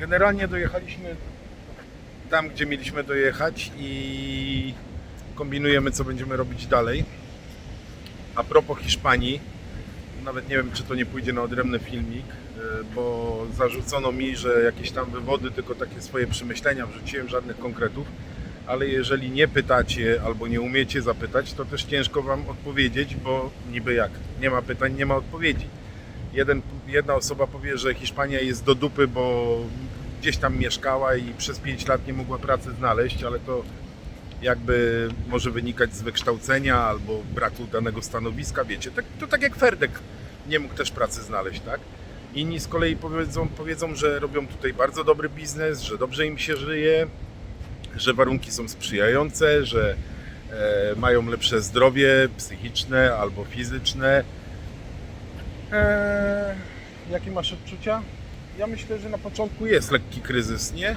Generalnie dojechaliśmy tam, gdzie mieliśmy dojechać i kombinujemy, co będziemy robić dalej. A propos Hiszpanii, nawet nie wiem, czy to nie pójdzie na odrębny filmik, y, bo zarzucono mi, że jakieś tam wywody, tylko takie swoje przemyślenia wrzuciłem, żadnych konkretów. Ale jeżeli nie pytacie albo nie umiecie zapytać, to też ciężko Wam odpowiedzieć, bo niby jak? Nie ma pytań, nie ma odpowiedzi. Jeden, jedna osoba powie, że Hiszpania jest do dupy, bo gdzieś tam mieszkała i przez 5 lat nie mogła pracy znaleźć, ale to jakby może wynikać z wykształcenia albo braku danego stanowiska, wiecie, tak, to tak jak Ferdek nie mógł też pracy znaleźć, tak? Inni z kolei powiedzą, powiedzą, że robią tutaj bardzo dobry biznes, że dobrze im się żyje, że warunki są sprzyjające, że e, mają lepsze zdrowie psychiczne albo fizyczne. E, jakie masz odczucia? Ja myślę, że na początku jest lekki kryzys, nie?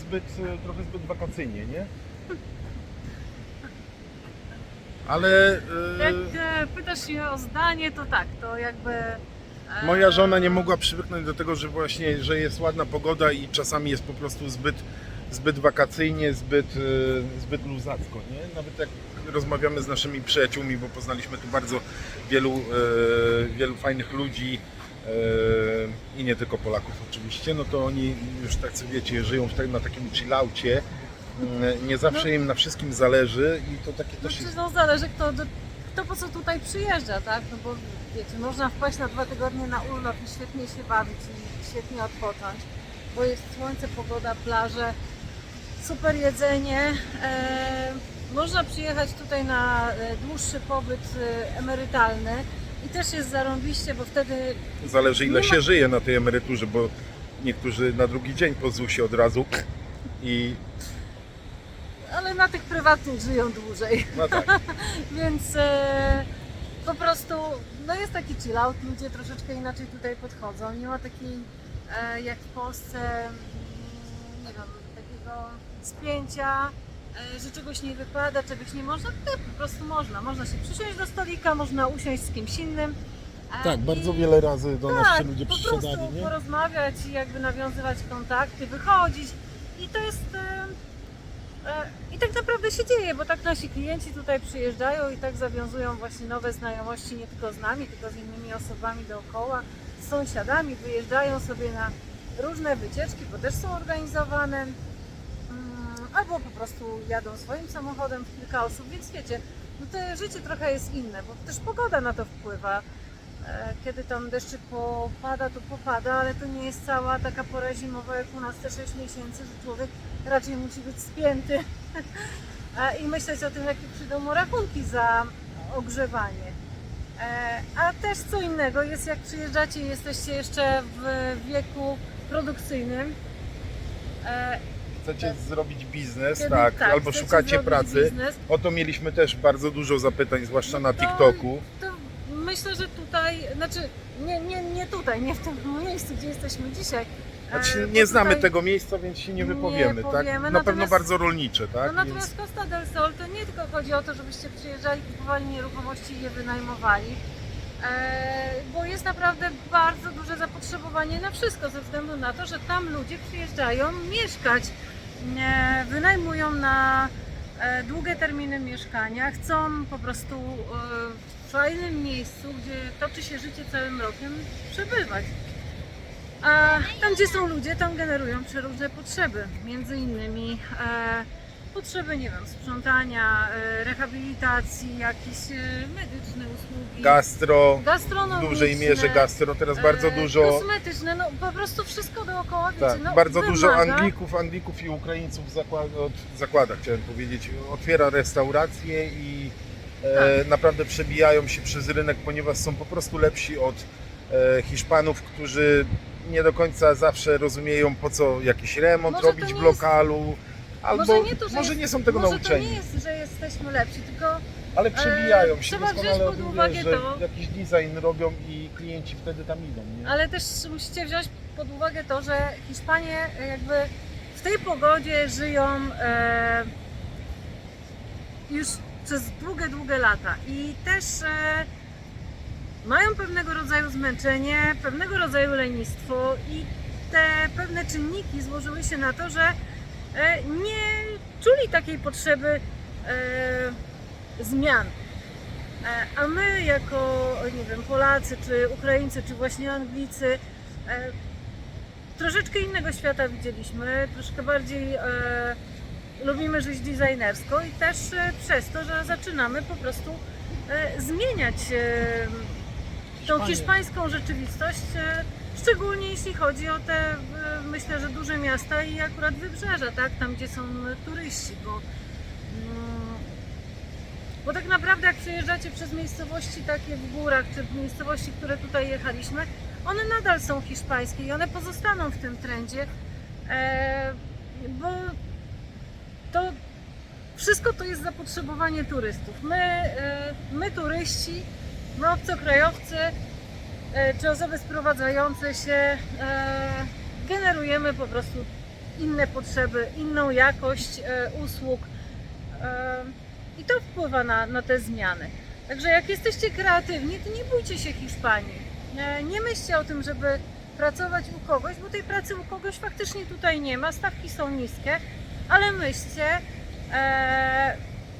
Zbyt, e, trochę zbyt wakacyjnie, nie? Ale Jak e, e, pytasz mnie o zdanie, to tak, to jakby... e, moja żona nie mogła przywyknąć do tego, że właśnie, że jest ładna pogoda i czasami jest po prostu zbyt, zbyt wakacyjnie, zbyt, e, zbyt luzacko, nie? Nawet jak rozmawiamy z naszymi przyjaciółmi, bo poznaliśmy tu bardzo wielu, e, wielu fajnych ludzi e, i nie tylko Polaków oczywiście, no to oni już tak co wiecie, żyją tak- na takim chillaucie, Mm, nie zawsze im na wszystkim zależy i to takie No, też czy jest... no zależy kto, do, kto po co tutaj przyjeżdża, tak? No bo wiecie, można wpaść na dwa tygodnie na urlop i świetnie się bawić i świetnie odpocząć, bo jest słońce, pogoda, plaże, super jedzenie. E, można przyjechać tutaj na e, dłuższy pobyt e, emerytalny i też jest zarąbiście, bo wtedy Zależy ile Nie się ma- żyje na tej emeryturze, bo niektórzy na drugi dzień po ZUS-ie od razu i ale na tych prywatnych żyją dłużej. no tak. Więc e, po prostu no jest taki chill out, ludzie troszeczkę inaczej tutaj podchodzą. Nie ma takiej e, jak w Polsce, mm, nie wiem, takiego spięcia, że czegoś nie wypada, czegoś nie można. Tutaj po prostu można. Można się przysiąść do stolika, można usiąść z kimś innym. e, Tak, i- bardzo wiele razy do nas tak, się ludzie po przysiadali, prostu nie? porozmawiać i jakby nawiązywać kontakty, wychodzić i to jest e, e, i tak naprawdę się dzieje, bo tak nasi klienci tutaj przyjeżdżają i tak zawiązują właśnie nowe znajomości nie tylko z nami, tylko z innymi osobami dookoła, z sąsiadami, wyjeżdżają sobie na różne wycieczki, bo też są organizowane albo po prostu jadą swoim samochodem w kilka osób, więc wiecie, no to życie trochę jest inne, bo też pogoda na to wpływa. E, Kiedy tam deszczyk popada, to popada, ale to nie jest cała taka pora zimowa jak u nas te 6 miesięcy, że człowiek raczej musi być spięty E, i myśleć o tym, jakie przyjdą mu rachunki za ogrzewanie. E, A też co innego jest, jak przyjeżdżacie i jesteście jeszcze w wieku produkcyjnym. Chcecie zrobić biznes, kiedy- tak, albo chcecie szukacie zrobić pracy. Biznes, O to mieliśmy też bardzo dużo zapytań, zwłaszcza na To- TikToku. to myślę, że tutaj, znaczy nie, nie, nie tutaj, nie w tym miejscu, gdzie jesteśmy dzisiaj. Znaczy, e, bo nie znamy tutaj- tego miejsca, więc się nie nie wypowiemy, tak? powiemy, Na pewno natomiast- bardzo rolnicze, No tak? natomiast Costa del Sol to nie tylko chodzi o to, żebyście przyjeżdżali, kupowali nieruchomości i je wynajmowali, bo jest naprawdę bardzo duże zapotrzebowanie na wszystko, ze względu na to, że tam ludzie przyjeżdżają mieszkać, e, wynajmują na e, długie terminy mieszkania, chcą po prostu e, w fajnym miejscu, gdzie toczy się życie całym rokiem, przebywać. A tam, gdzie są ludzie, tam generują przeróżne potrzeby. Między innymi e, potrzeby, nie wiem, sprzątania, e, rehabilitacji, jakieś e, medyczne usługi. Gastro, w dużej mierze gastro, teraz e, bardzo dużo, Kosmetyczne, no po prostu wszystko dookoła, wiecie, tak, no, bardzo dużo wymaga- Anglików, Anglików i Ukraińców w zakładach, chciałem powiedzieć, otwiera restauracje i e, Tak. naprawdę przebijają się przez rynek, ponieważ są po prostu lepsi od e, Hiszpanów, którzy nie do końca zawsze rozumieją po co jakiś remont Może robić w nie jest- lokalu. Albo Może nie to, że może jest- nie są tego Może nauczeni, to nie jest, że jesteśmy lepsi, tylko ale przebijają się trzeba wziąć pod uwagę wiesz, że to- jakiś design robią i klienci wtedy tam idą. Nie? Ale też musicie wziąć pod uwagę to, że Hiszpanie e, jakby w tej pogodzie żyją e, już przez długie, długie lata i też e, mają pewnego rodzaju zmęczenie, pewnego rodzaju lenistwo i te pewne czynniki złożyły się na to, że e, nie czuli takiej potrzeby e, zmian. E, A my jako, nie wiem, Polacy, czy Ukraińcy, czy właśnie Anglicy, e, troszeczkę innego świata widzieliśmy, troszkę bardziej e, lubimy żyć designersko i też e, przez to, że zaczynamy po prostu e, zmieniać e, tą hiszpańską rzeczywistość, e, szczególnie jeśli chodzi o te, e, myślę, że duże miasta i akurat wybrzeża, tak, tam gdzie są turyści, bo mm, bo tak naprawdę jak przejeżdżacie przez miejscowości takie w górach, czy miejscowości, które tutaj jechaliśmy, one nadal są hiszpańskie i one pozostaną w tym trendzie, e, bo to wszystko to jest zapotrzebowanie turystów. My, e, my turyści, my obcokrajowcy, e, czy osoby sprowadzające się, e, generujemy po prostu inne potrzeby, inną jakość e, usług. E, i to wpływa na, na te zmiany. Także jak jesteście kreatywni, to nie bójcie się Hiszpanii. E, Nie myślcie o tym, żeby pracować u kogoś, bo tej pracy u kogoś faktycznie tutaj nie ma, stawki są niskie, ale myślcie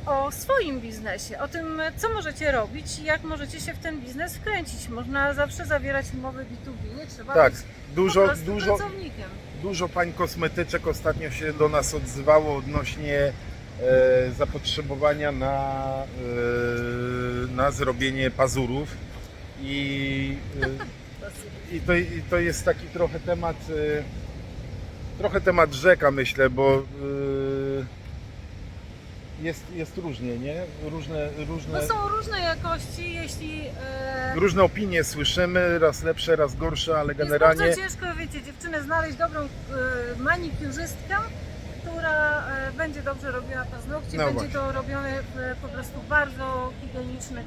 o swoim biznesie, o tym, co możecie robić i jak możecie się w ten biznes wkręcić. Można zawsze zawierać umowy B2B, nie trzeba Tak, być dużo, dużo, pracownikiem. dużo pań kosmetyczek ostatnio się do nas odzywało odnośnie e, zapotrzebowania na, e, na zrobienie pazurów i, e, i, to, i to jest taki trochę temat e, trochę temat rzeka myślę, bo e, jest, jest różnie, nie? Różne, różne, No są różne jakości, jeśli e, różne opinie słyszymy, raz lepsze, raz gorsze, ale generalnie Jest bardzo ciężko, wiecie, dziewczynę znaleźć dobrą e, manikiurzystkę, która e, będzie dobrze robiła paznokcie, No będzie właśnie. to robione w po prostu bardzo higienicznych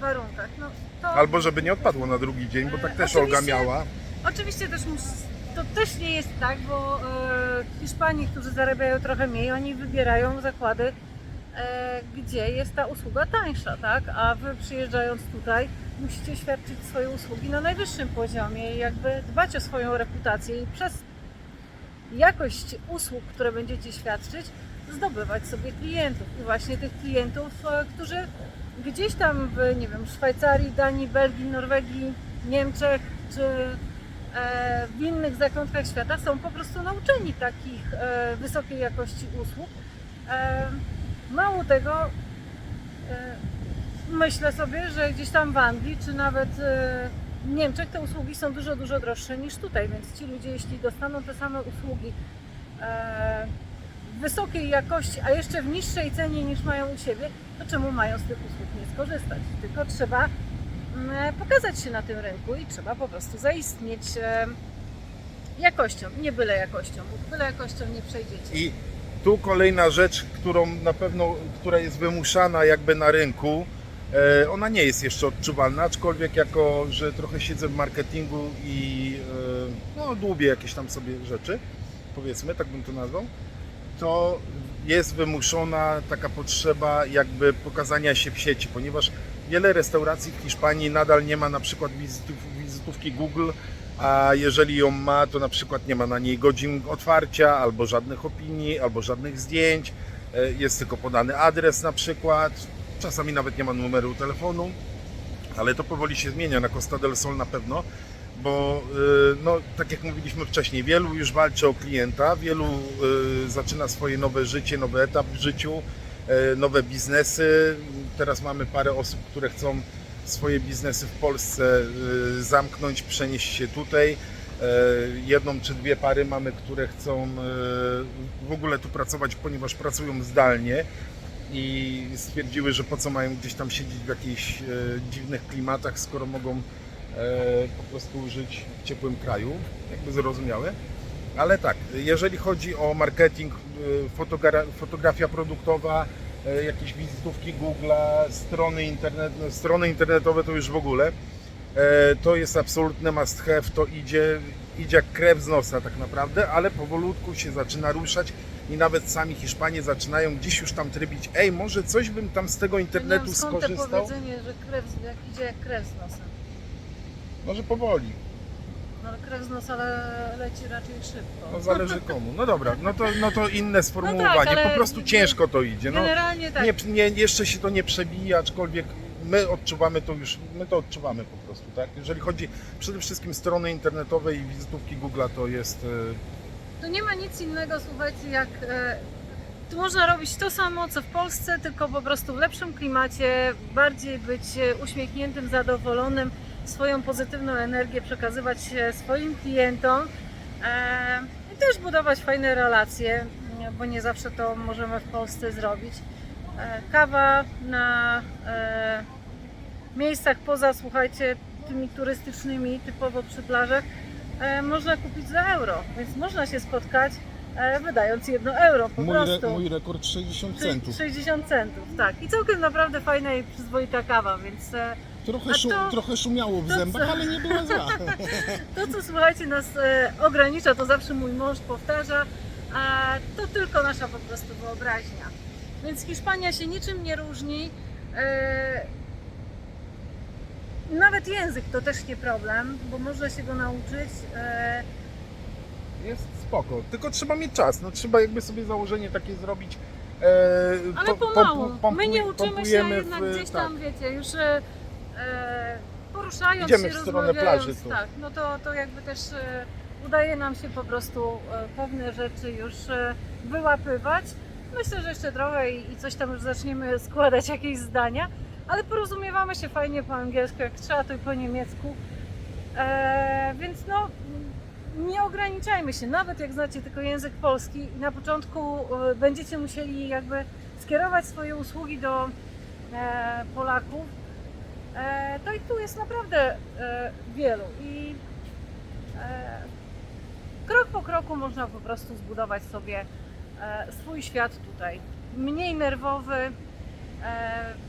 warunkach. No, to albo żeby nie odpadło na drugi dzień, bo tak E, też Olga miała. Oczywiście też mus, to też nie jest tak, bo e, Hiszpanii, którzy zarabiają trochę mniej, oni wybierają zakłady, gdzie jest ta usługa tańsza, tak? A wy przyjeżdżając tutaj musicie świadczyć swoje usługi na najwyższym poziomie i jakby dbać o swoją reputację i przez jakość usług, które będziecie świadczyć, zdobywać sobie klientów. I właśnie tych klientów, e, którzy gdzieś tam w, nie wiem, Szwajcarii, Danii, Belgii, Norwegii, Niemczech czy e, w innych zakątkach świata są po prostu nauczeni takich e, wysokiej jakości usług. Mało tego, e, myślę sobie, że gdzieś tam w Anglii czy nawet e, w Niemczech te usługi są dużo, dużo droższe niż tutaj, więc ci ludzie, jeśli dostaną te same usługi e, wysokiej jakości, a jeszcze w niższej cenie niż mają u siebie, to czemu mają z tych usług nie skorzystać? Tylko trzeba mm, pokazać się na tym rynku i trzeba po prostu zaistnieć jakością, nie byle jakością, bo byle jakością nie przejdziecie. I tu kolejna rzecz, którą na pewno, która jest wymuszana jakby na rynku, e, ona nie jest jeszcze odczuwalna, aczkolwiek jako, że trochę siedzę w marketingu i e, no, dłubię jakieś tam sobie rzeczy, powiedzmy, tak bym to nazwał, to jest wymuszona taka potrzeba jakby pokazania się w sieci, ponieważ wiele restauracji w Hiszpanii nadal nie ma na przykład wizytów, wizytówki Google, a jeżeli ją ma, to na przykład nie ma na niej godzin otwarcia, albo żadnych opinii, albo żadnych zdjęć, E, jest tylko podany adres na przykład, czasami nawet nie ma numeru telefonu, ale to powoli się zmienia, na Costa del Sol na pewno, bo y, no, tak jak mówiliśmy wcześniej, wielu już walczy o klienta, wielu y, zaczyna swoje nowe życie, nowy etap w życiu, e, nowe biznesy. Teraz mamy parę osób, które chcą swoje biznesy w Polsce y, zamknąć, przenieść się tutaj. E, Jedną czy dwie pary mamy, które chcą y, w ogóle tu pracować, ponieważ pracują zdalnie i stwierdziły, że po co mają gdzieś tam siedzieć w jakichś dziwnych klimatach, skoro mogą po prostu żyć w ciepłym kraju, jakby zrozumiałe. Ale tak, jeżeli chodzi o marketing, fotogra- fotografia produktowa, jakieś wizytówki Google'a, strony, internet, no, strony internetowe to już w ogóle, e, to jest absolutne must have, to idzie, idzie jak krew z nosa tak naprawdę, ale powolutku się zaczyna ruszać i nawet sami Hiszpanie zaczynają gdzieś już tam trybić, ej, może coś bym tam z tego Ja nie internetu wiem, skąd skorzystał? powiedzenie, że krew, jak idzie jak krew z nosem. Może powoli. No ale krew z nosa le- leci raczej szybko. No zależy komu. No dobra, no to, no to inne sformułowanie. No tak, po prostu ciężko to idzie. No, Generalnie tak. nie, nie, jeszcze się to nie przebija, aczkolwiek my odczuwamy to już, my to odczuwamy po prostu, tak? Jeżeli chodzi przede wszystkim strony internetowe i wizytówki Google'a, to jest... e, To nie ma nic innego, słuchajcie, jak e, tu można robić to samo, co w Polsce, tylko po prostu w lepszym klimacie, bardziej być uśmiechniętym, zadowolonym, swoją pozytywną energię przekazywać e, swoim klientom e, i też budować fajne relacje, bo nie zawsze to możemy w Polsce zrobić. E, kawa na miejscach poza, słuchajcie, tymi turystycznymi, typowo przy plażach, można kupić za euro, więc można się spotkać wydając jedno euro po mój, re, prostu. mój rekord 60 Szy- centów. 60 centów, tak. I całkiem naprawdę fajna i przyzwoita kawa, więc Trochę, szum, to- trochę szumiało w to zębach, co? ale nie była zła. to, co słuchajcie, nas e, ogranicza, to zawsze mój mąż powtarza, a to tylko nasza po prostu wyobraźnia. Więc Hiszpania się niczym nie różni. E, nawet język to też nie problem, bo można się go nauczyć. E, Jest spoko, tylko trzeba mieć czas. No, trzeba jakby sobie założenie takie zrobić. E, Ale po- pomału. pompu- My nie uczymy się, jednak w- gdzieś tak. tam, wiecie, już e, poruszając Idziemy się, w stronę plaży tu. tak, no to, to jakby też e, udaje nam się po prostu e, pewne rzeczy już e, wyłapywać. Myślę, że jeszcze trochę i, coś tam już zaczniemy składać jakieś zdania, ale porozumiewamy się fajnie po angielsku, jak trzeba, to i po niemiecku. E, więc no, nie ograniczajmy się, nawet jak znacie tylko język polski i na początku e, będziecie musieli jakby skierować swoje usługi do e, Polaków, e, to i tu jest naprawdę e, wielu i e, krok po kroku można po prostu zbudować sobie swój świat tutaj. Mniej nerwowy,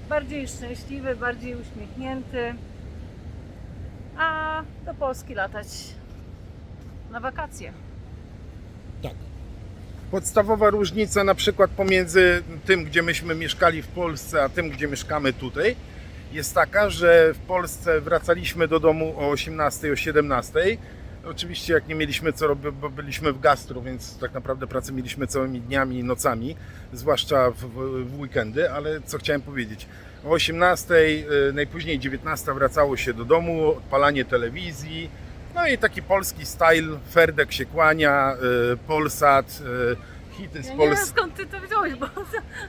bardziej szczęśliwy, bardziej uśmiechnięty, a do Polski latać na wakacje. Tak. Podstawowa różnica na przykład pomiędzy tym, gdzie myśmy mieszkali w Polsce, a tym, gdzie mieszkamy tutaj, jest taka, że w Polsce wracaliśmy do domu o 18, o 17. Oczywiście jak nie mieliśmy co robić, bo byliśmy w gastro, więc tak naprawdę pracę mieliśmy całymi dniami i nocami, zwłaszcza w, w, weekendy, ale co chciałem powiedzieć. O 18, y, najpóźniej 19 wracało się do domu, odpalanie telewizji, no i taki polski style, Ferdek się kłania, y, Polsat, y, hity z, Ja nie wiem skąd ty to wziąłeś, bo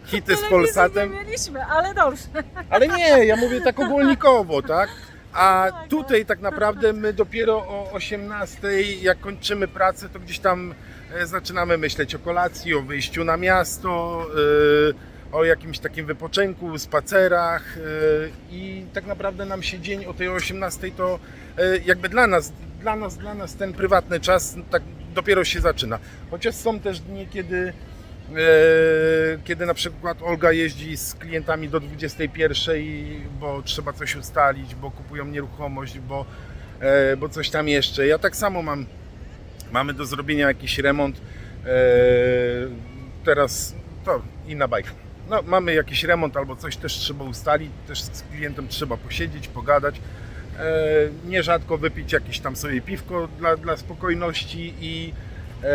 hity z telewizji Polsatem. nie mieliśmy, ale dobrze. Ale nie, ja mówię tak ogólnikowo, tak? A Tak, tutaj tak naprawdę my dopiero o 18, jak kończymy pracę, to gdzieś tam e, zaczynamy myśleć o kolacji, o wyjściu na miasto, e, o jakimś takim wypoczynku, spacerach e, i tak naprawdę nam się dzień o tej 18 to e, jakby dla nas, dla nas, dla nas ten prywatny czas tak dopiero się zaczyna. Chociaż są też dni, kiedy E, kiedy na przykład Olga jeździ z klientami do 21, bo trzeba coś ustalić, bo kupują nieruchomość, bo, e, bo coś tam jeszcze. Ja tak samo mam, mamy do zrobienia jakiś remont. E, Teraz to inna bajka. No, mamy jakiś remont albo coś też trzeba ustalić, też z klientem trzeba posiedzieć, pogadać. E, Nierzadko wypić jakieś tam sobie piwko dla, dla spokojności i e,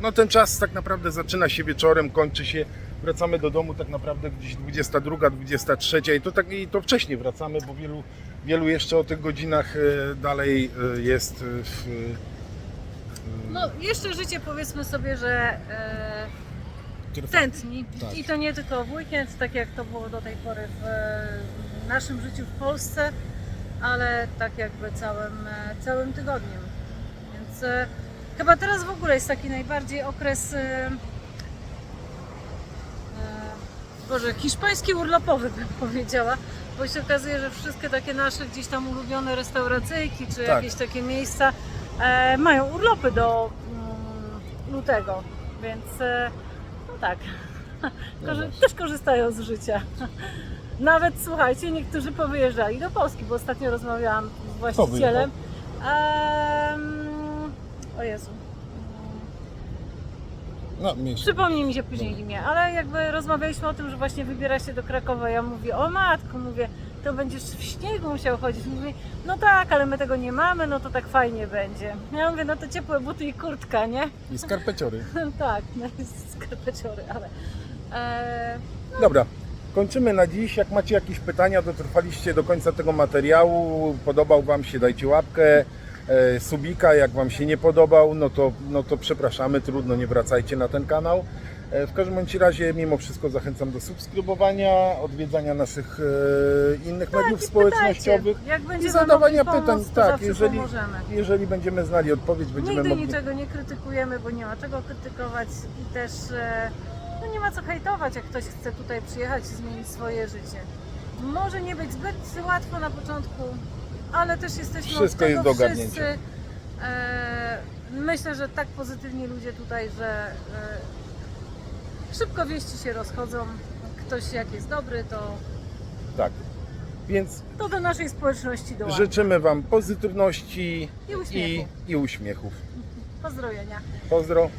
no ten czas tak naprawdę zaczyna się wieczorem, kończy się, wracamy do domu tak naprawdę gdzieś 22, 23 i to, tak, i to wcześniej wracamy, bo wielu, wielu jeszcze o tych godzinach e, dalej jest w... No jeszcze życie powiedzmy sobie, że e, tętni. Tak. i to nie tylko w weekend, tak jak to było do tej pory w naszym życiu w Polsce, ale tak jakby całym, e, całym tygodniem. Więc e, chyba teraz w ogóle jest taki najbardziej okres e, Boże, hiszpański urlopowy bym powiedziała, bo się okazuje, że wszystkie takie nasze gdzieś tam ulubione restauracyjki czy Tak. jakieś takie miejsca e, mają urlopy do mm, lutego, więc e, no tak, No Korzy- właśnie. też korzystają z życia. Nawet słuchajcie, niektórzy powyjeżdżali do Polski, bo ostatnio rozmawiałam z właścicielem. Em, o Jezu. No. Przypomnij mi się później imię, ale jakby rozmawialiśmy o tym, że właśnie wybiera się do Krakowa. Ja mówię, o matko, mówię, to będziesz w śniegu musiał chodzić. Mówi, no tak, ale my tego nie mamy, no to tak fajnie będzie. Ja mówię, no to ciepłe buty i kurtka, nie? I skarpeciory. tak, no skarpeciory, ale... E, Dobra, kończymy na dziś. Jak macie jakieś pytania, dotrwaliście do końca tego materiału, podobał Wam się, dajcie łapkę. E, subika, jak Wam się nie podobał, no to, no to przepraszamy, trudno, nie wracajcie na ten kanał. E, w każdym bądź razie, mimo wszystko zachęcam do subskrybowania, odwiedzania naszych e, innych mediów Tak, i społecznościowych i za zadawania pytań. Tak, jeżeli, pomożemy. jeżeli będziemy znali odpowiedź, będziemy Nigdy mogli... niczego nie krytykujemy, bo nie ma czego krytykować i też e, no nie ma co hejtować, jak ktoś chce tutaj przyjechać i zmienić swoje życie. Może nie być zbyt łatwo na początku, ale też jesteśmy Wszystko od jest tego do ogarnięcia. wszyscy. E, myślę, że tak pozytywni ludzie tutaj, że e, szybko wieści się rozchodzą. Ktoś jak jest dobry, to, Tak. Więc to do naszej społeczności dołączy. życzymy Wam pozytywności I uśmiechu. i, i uśmiechów. Pozdrowienia. Pozdro.